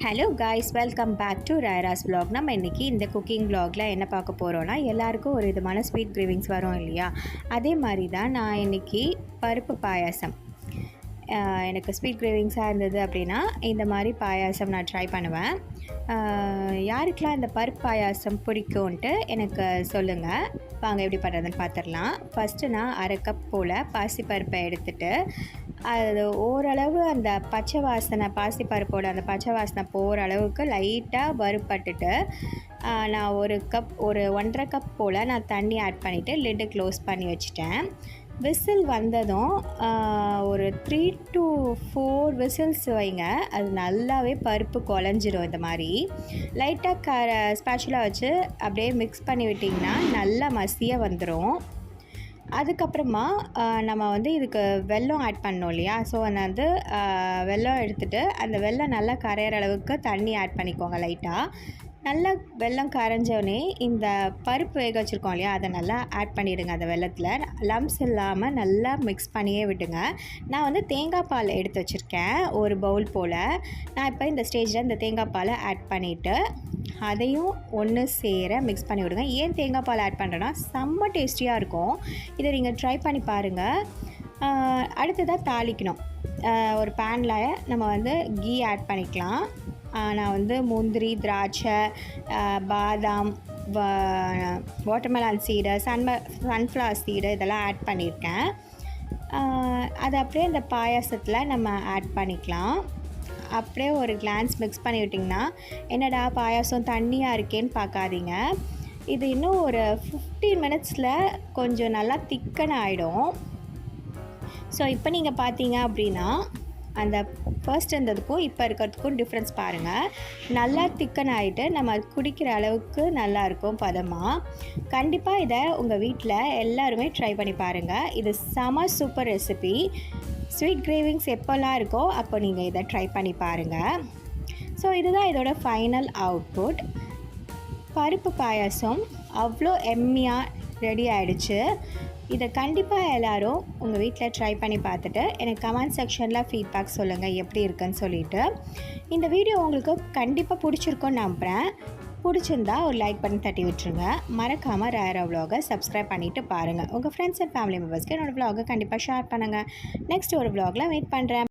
Hello guys welcome back to Rayara's blog நம்ம இன்றைக்கி இந்த குக்கிங் vlogல என்ன பார்க்க போகிறோன்னா எல்லாருக்கும் ஒரு விதமான ஸ்வீட் கிரேவிங்ஸ் வரும் இல்லையா? அதே மாதிரி தான் நான் இன்றைக்கி பருப்பு பாயாசம் எனக்கு ஸ்வீட் கிரேவிங்ஸாக இருந்தது அப்படின்னா இந்த மாதிரி பாயாசம் நான் ட்ரை பண்ணுவேன். யாருக்கெலாம் இந்த பருப்பு பாயாசம் பிடிக்கும்ன்ட்டு எனக்கு சொல்லுங்கள் வாங்க எப்படி பண்ணுறதுன்னு பார்த்துடலாம் ஃபஸ்ட்டு நான் அரை கப் போல் பாசிப்பருப்பை எடுத்துட்டு அது ஓரளவு அந்த பச்சை வாசனை பாசிப்பருப்போட அந்த பச்சை வாசனை போகிற அளவுக்கு லைட்டாக வறுப்பட்டுட்டு நான் ஒரு கப் ஒரு ஒன்றரை கப் போல் நான் தண்ணி ஆட் பண்ணிவிட்டு லிட்டு க்ளோஸ் பண்ணி வச்சுட்டேன். விசில் வந்ததும் ஒரு த்ரீ டு ஃபோர் விசில்ஸ் வைங்க. அது நல்லாவே பருப்பு குழஞ்சிரும் இந்த மாதிரி. லைட்டாக க ஸ்பேச்சுலாக வச்சு அப்படியே மிக்ஸ் பண்ணி விட்டிங்கன்னா நல்லா மசியாக வந்துடும் அதுக்கப்புறமா நம்ம வந்து இதுக்கு வெல்லம் ஆட் பண்ணோம் இல்லையா? ஸோ அதை வந்து வெள்ளம் வெல்லம் எடுத்துகிட்டு அந்த வெல்லம் நல்லா கரையிற அளவுக்கு தண்ணி ஆட் பண்ணிக்கோங்க லைட்டாக நல்லா வெல்லம் கரைஞ்சோடனே இந்த பருப்பு வேக வச்சுருக்கோம் இல்லையா அதை நல்லா ஆட் பண்ணிவிடுங்க அந்த வெள்ளத்தில் லம்ஸ் இல்லாமல் நல்லா மிக்ஸ் பண்ணியே விடுங்க. நான் வந்து தேங்காய் பால் எடுத்து வச்சுருக்கேன் ஒரு பவுல் போல். நான் இப்போ இந்த ஸ்டேஜில் இந்த தேங்காய் பாலை ஆட் பண்ணிவிட்டு அதையும் ஒன்று சேர மிக்ஸ் பண்ணி விடுங்க. ஏன் தேங்காய் பால் ஆட் பண்ணுறேன்னா செம்ம டேஸ்டியாக இருக்கும். இதை நீங்கள் ட்ரை பண்ணி பாருங்கள் அடுத்ததாக தாளிக்கணும். ஒரு பேனில் நம்ம வந்து கீ ஆட் பண்ணிக்கலாம். நான் வந்து முந்திரி திராட்சை பாதாம் வாட்டர்மெலான் சீடு சன்ம சன்ஃப்ளவர் சீடு இதெல்லாம் ஆட் பண்ணியிருக்கேன். அது அப்படியே இந்த பாயாசத்தில் நம்ம ஆட் பண்ணிக்கலாம். அப்படியே ஒரு கிளான்ஸ் மிக்ஸ் பண்ணி விட்டிங்கன்னா என்னடா பாயாசம் தண்ணியாக இருக்கேன்னு பார்க்காதீங்க. இது இன்னும் ஒரு ஃபிஃப்டீன் மினிட்ஸில் கொஞ்சம் நல்லா திக்கன் ஆகிடும் ஸோ இப்போ நீங்கள் பார்த்தீங்க அப்படின்னா அந்த ஃபர்ஸ்ட் இருந்ததுக்கும் இப்போ இருக்கிறதுக்கும் டிஃப்ரென்ஸ் பாருங்கள் நல்லா திக்கன் ஆகிட்டு நம்ம குடிக்கிற அளவுக்கு நல்லா இருக்கும் பதமாக கண்டிப்பாக இதை உங்கள் வீட்டில் எல்லாருமே ட்ரை பண்ணி பாருங்கள் இது செம சூப்பர் ரெசிபி ஸ்வீட் கிரேவிங்ஸ் எப்போல்லாம் இருக்கோ அப்போ நீங்கள் இதை ட்ரை பண்ணி பாருங்கள் ஸோ இதுதான் இதோட ஃபைனல் அவுட்புட் பருப்பு பாயாசம் அவ்வளோ எம்மியாக ரெடி ஆகிடுச்சு இதை கண்டிப்பாக எல்லோரும் உங்கள் வீட்டில் ட்ரை பண்ணி பார்த்துட்டு எனக்கு கமெண்ட் செக்ஷனில் ஃபீட்பேக் சொல்லுங்கள் எப்படி இருக்குன்னு சொல்லிட்டு. இந்த வீடியோ உங்களுக்கு கண்டிப்பாக பிடிச்சிருக்கோன்னு நம்புகிறேன் பிடிச்சிருந்தா ஒரு லைக் பண்ணி தட்டி விட்டுருங்க. மறக்காமல் ரேரோ விலாகை சப்ஸ்கிரைப் பண்ணிவிட்டு பாருங்கள் உங்கள் ஃப்ரெண்ட்ஸ் அண்ட் ஃபேமிலி மெம்பர்ஸ்க்கு என்னோடய விலாகை கண்டிப்பாக ஷேர் பண்ணுங்கள் நெக்ஸ்ட் ஒரு விலாகில் வெயிட் பண்ணுறேன்